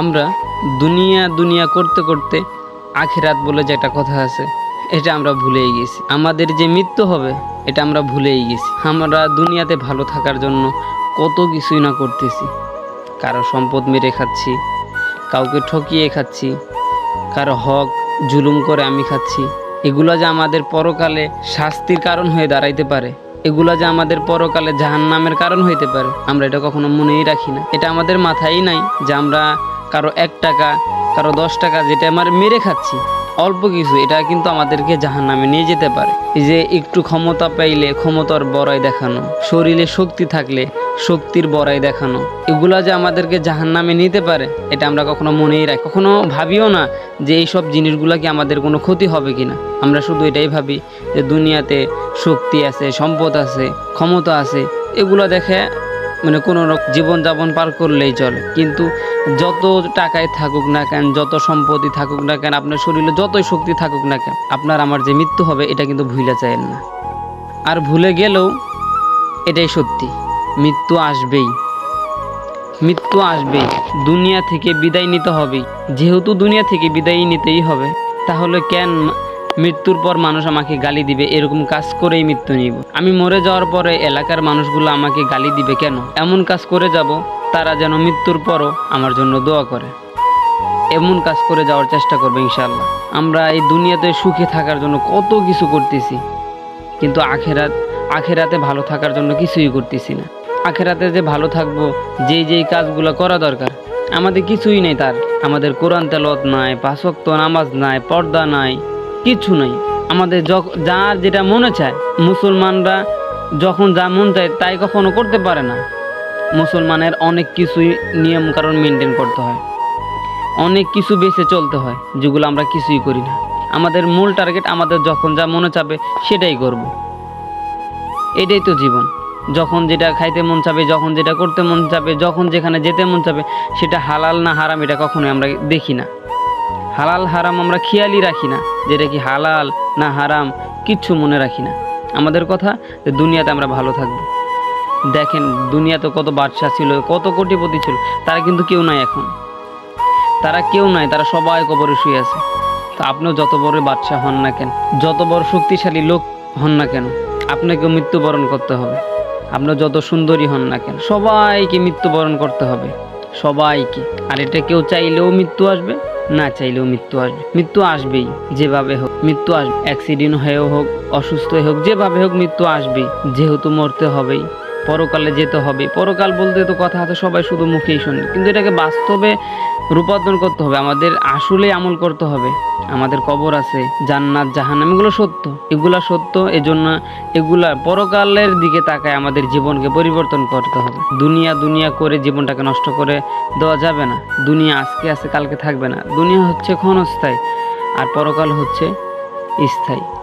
আমরা দুনিয়া দুনিয়া করতে করতে আখিরাত বলে যে একটা কথা আছে, এটা আমরা ভুলেই গেছি। আমাদের যে মৃত্যু হবে, এটা আমরা ভুলেই গেছি। আমরা দুনিয়াতে ভালো থাকার জন্য কত কিছুই না করতেছি। কারও সম্পদ মেরে খাচ্ছি, কাউকে ঠকিয়ে খাচ্ছি, কারও হক জুলুম করে আমি খাচ্ছি। এগুলো যে আমাদের পরকালে শাস্তির কারণ হয়ে দাঁড়াইতে পারে, এগুলো যে আমাদের পরকালে জাহান নামের কারণ হইতে পারে, আমরা এটা কখনো মনেই রাখি না। এটা আমাদের মাথায় নাই যে আমরা কারও এক টাকা, কারও দশ টাকা যেটা আমার মেরে খাচ্ছি। অল্প কিছু, এটা কিন্তু আমাদেরকে জাহান নামে নিয়ে যেতে পারে। যে একটু ক্ষমতা পাইলে ক্ষমতার বড়াই দেখানো, শরীরে শক্তি থাকলে শক্তির বড়াই দেখানো, এগুলা যে আমাদেরকে জাহান নামে নিতে পারে, এটা আমরা কখনো মনেই রাখি, কখনো ভাবিও না যে এই সব জিনিসগুলা কি আমাদের কোনো ক্ষতি হবে কিনা। আমরা শুধু এটাই ভাবি যে দুনিয়াতে শক্তি আছে, সম্পদ আছে, ক্ষমতা আছে, এগুলো দেখে মানে কোনো জীবনযাপন পার করলেই চলে। কিন্তু যত টাকায় থাকুক না কেন, যত সম্পত্তি থাকুক না কেন, আপনার শরীরে যতই শক্তি থাকুক না কেন, আপনার আমার যে মৃত্যু হবে, এটা কিন্তু ভুলে চাইেন না। আর ভুলে গেলেও এটাই সত্যি, মৃত্যু আসবেই। মৃত্যু আসবেই, দুনিয়া থেকে বিদায় নিতে হবেই। যেহেতু দুনিয়া থেকে বিদায় নিতেই হবে, তাহলে কেন মৃত্যুর পর মানুষ আমাকে গালি দিবে, এরকম কাজ করেই মৃত্যু নিব। আমি মরে যাওয়ার পরে এলাকার মানুষগুলো আমাকে গালি দিবে কেন? এমন কাজ করে যাব, তারা যেন মৃত্যুর পরও আমার জন্য দোয়া করে। এমন কাজ করে যাওয়ার চেষ্টা করবে ইনশাল্লাহ আমরা এই দুনিয়াতে সুখে থাকার জন্য কত কিছু করতেছি, কিন্তু আখেরাত, আখেরাতে ভালো থাকার জন্য কিছুই করতেছি না। আখেরাতে যে ভালো থাকব, যেই যেই কাজগুলো করা দরকার, আমাদের কিছুই নেই তার। আমাদের কোরআন তেলত নাই পাঁচক্ত নামাজ নাই, পর্দা নাই কিছু নাই। আমাদের যার যেটা মনে চায়, মুসলমানরা যখন যা মন চায় তাই কখনো করতে পারে না। মুসলমানের অনেক কিছুই নিয়ম কারণ মেনটেন করতে হয়। অনেক কিছু বেঁচে চলতে হয়, যেগুলো আমরা কিছুই করি না। আমাদের মূল টার্গেট আমাদের যখন যা মনে চাবে সেটাই করব। এটাই তো জীবন। যখন যেটা খাইতে মন চাবে, যখন যেটা করতে মন চাবে, যখন যেখানে যেতে মন চাবে, সেটা হালাল না হারাম এটা কখনোই আমরা দেখি না। হালাল, হারাম আমরা খেয়ালই রাখি না। যেটা কি হালাল না হারাম কিচ্ছু মনে রাখি না। আমাদের কথা যে দুনিয়াতে আমরা ভালো থাকব। দেখেন দুনিয়াতে কত বাদশা ছিল, কত কোটিপতি ছিল, তারা কিন্তু কেউ নাই এখন। তারা কেউ নাই, তারা সবাই কবরে শুয়ে আছে। তা আপনিও যত বড় বাদশা হন না কেন, যত বড় শক্তিশালী লোক হন না কেন, আপনাকেও মৃত্যুবরণ করতে হবে। আপনার যত সুন্দরী হন না কেন, সবাইকে মৃত্যুবরণ করতে হবে। সবাইকে। আর এটা কেউ চাইলেও মৃত্যু আসবে। না চাইলেও মৃত্যু আসবে মৃত্যু আসবেই, যেভাবে হোক, মৃত্যু আসবে অ্যাক্সিডেন্ট হয়েও হোক অসুস্থ হোক, যেভাবে হোক মৃত্যু আসবেই, যেহেতু মরতে হবেই। পরকালে যেতে হবে। পরকাল বলতে তো কথা আছে, সবাই শুধু মুখেই শোনে। কিন্তু এটাকে বাস্তবে রূপান্তর করতে হবে। আমাদের আসলে আমল করতে হবে। আমাদের কবর আছে, জান্নাত, জাহান্নাম, এগুলো সত্য। এগুলা সত্য, এজন্য এগুলা পরকালের দিকে তাকায় আমাদের জীবনকে পরিবর্তন করতে হবে। দুনিয়া দুনিয়া করে জীবনটাকে নষ্ট করে দেওয়া যাবে না। দুনিয়া আজকে আছে, কালকে থাকবে না। দুনিয়া হচ্ছে ক্ষণস্থায়ী, আর পরকাল হচ্ছে স্থায়ী।